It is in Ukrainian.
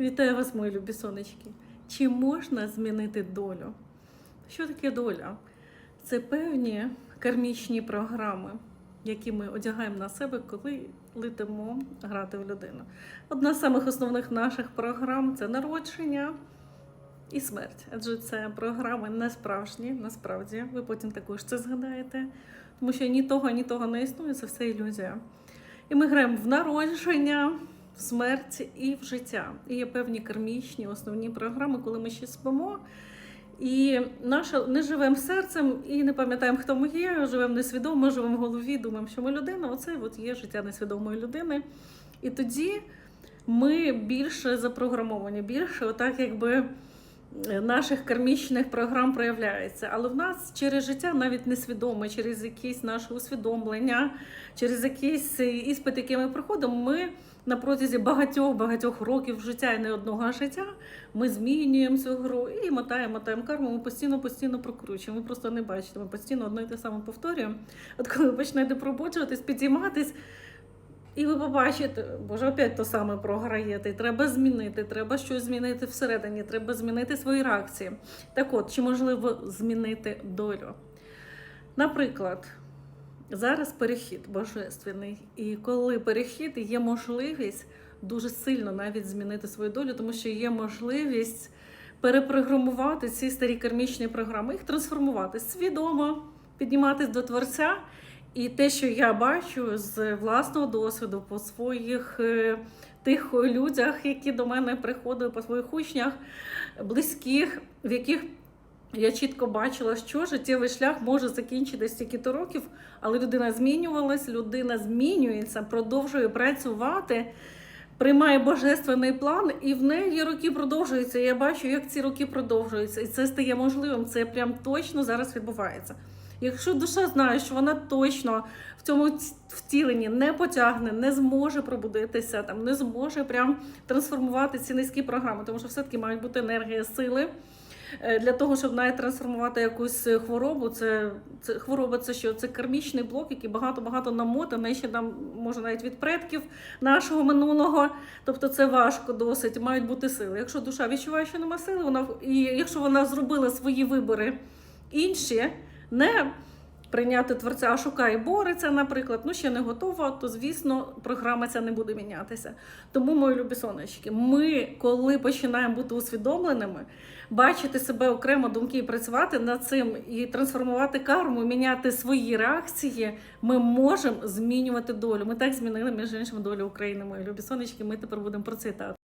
Вітаю вас, мої любі сонечки. Чи можна змінити долю? Що таке доля? Це певні кармічні програми, які ми одягаємо на себе, коли летимо грати в людину. Одна з самих основних наших програм це народження і смерть. Адже це програми не справжні, насправді. Ви потім також це згадаєте, тому що ні того, ні того не існує, це все ілюзія. І ми граємо в народження, в смерть і в життя. І є певні кармічні основні програми, коли ми ще спимо. І наше не живемо серцем і не пам'ятаємо, хто ми є, живемо несвідомо, живемо в голові, думаємо, що ми людина. Оце от є життя несвідомої людини. І тоді ми більше запрограмовані, більше, отак, якби наших кармічних програм проявляється. Але в нас через життя навіть несвідоме, через якісь наше усвідомлення, через якийсь іспит, який ми проходимо, ми на протязі багатьох багатьох років життя і не одного життя ми змінюємо цю гру і мотаємо, мотаємо карму. Ми постійно, постійно прокручуємо. Ви просто не бачите. Ми постійно одно і те саме повторюємо. От коли ви почнете пробуджуватись, підійматись. І ви побачите, боже, опять то саме програєте. Треба змінити, треба щось змінити всередині, треба змінити свої реакції. Так от, чи можливо змінити долю? Наприклад, зараз перехід божественний, і коли перехід є можливість дуже сильно навіть змінити свою долю, тому що є можливість перепрограмувати ці старі кармічні програми, їх трансформувати свідомо, підніматись до Творця. І те, що я бачу з власного досвіду по своїх е, тих людях, які до мене приходили, по своїх учнях, близьких, в яких я чітко бачила, що життєвий шлях може закінчитися стільки-то років, але людина змінювалась, людина змінюється, продовжує працювати. Приймає божественний план, і в неї роки продовжуються. Я бачу, як ці роки продовжуються, і це стає можливим. Це прям точно зараз відбувається. Якщо душа знає, що вона точно в цьому втіленні не потягне, не зможе пробудитися, там не зможе прям трансформувати ці низькі програми, тому що все-таки мають бути енергія сили. Е, Для того, щоб навіть трансформувати якусь хворобу, це, це хвороба це що? Це кармічний блок, який багато-багато намотаний, ще нам може навіть від предків нашого минулого. Тобто це важко досить, мають бути сили. Якщо душа відчуває, що нема сили, вона і якщо вона зробила свої вибори інші, не прийняти творця, а шукає, бореться, наприклад, ну ще не готова, то звісно програма ця не буде мінятися. Тому, мої любі сонечки, ми, коли починаємо бути усвідомленими, бачити себе окремо, думки і працювати над цим і трансформувати карму, міняти свої реакції, ми можемо змінювати долю. Ми так змінили між іншим долю України. Мої любі сонечки. Ми тепер будемо процвітати.